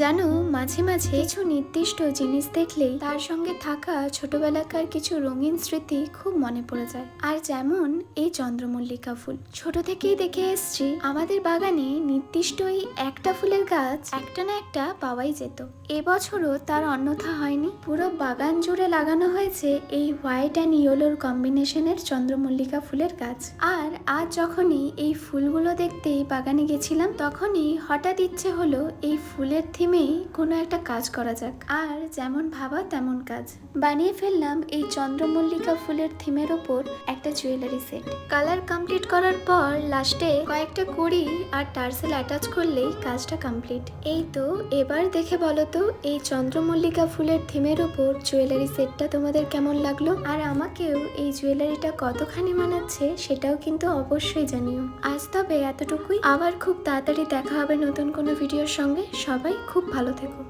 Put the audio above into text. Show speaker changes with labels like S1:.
S1: জানো মাঝে মাঝে কিছু নির্দিষ্ট জিনিস দেখলেই তার সঙ্গে থাকা ছোটবেলাকার কিছু রঙিন স্মৃতি খুব মনে পড়ে যায়। আর যেমন এই চন্দ্রমল্লিকা ফুল। ছোট থেকেই দেখে এসছি আমাদের বাগানে নির্দিষ্ট এই একটা ফুলের গাছ একটা না একটা পাওয়াই যেত। এবছরও তার অন্যথা হয়নি। পুরো বাগান জুড়ে লাগানো হয়েছে এই হোয়াইট অ্যান্ড ইয়েলোর কম্বিনেশনের চন্দ্রমল্লিকা ফুলের গাছ। আর আজ যখনই এই ফুলগুলো দেখতে বাগানে গেছিলাম, তখনই হঠাৎ ইচ্ছে হলো এই ফুলের থিমেই কোনো একটা কাজ করা যাক। আর যেমন ভাবা তেমন কাজ। বানিয়ে ফেললাম এই চন্দ্রমল্লিকা ফুলের থিমের ওপর একটা জুয়েলারি সেট কালার কমপ্লিট করার পর লাস্টে কয়েকটা কুড়ি আর টার্সেল অ্যাটাচ করলেই কাজটা কমপ্লিট এই তো, এবার দেখে বলো তো, এই চন্দ্রমল্লিকা ফুলের থিমের ওপর জুয়েলারি সেটটা তোমাদের কেমন লাগল? আর আমাকেও এই জুয়েলারিটা কতখানি মানাচ্ছে সেটাও কিন্তু অবশ্যই জানিও। আজ তবে এতটুকুই। আবার খুব তাড়াতাড়ি দেখা হবে নতুন কোনো ভিডিওর সঙ্গে। সবাই খুব ভালো থেকো।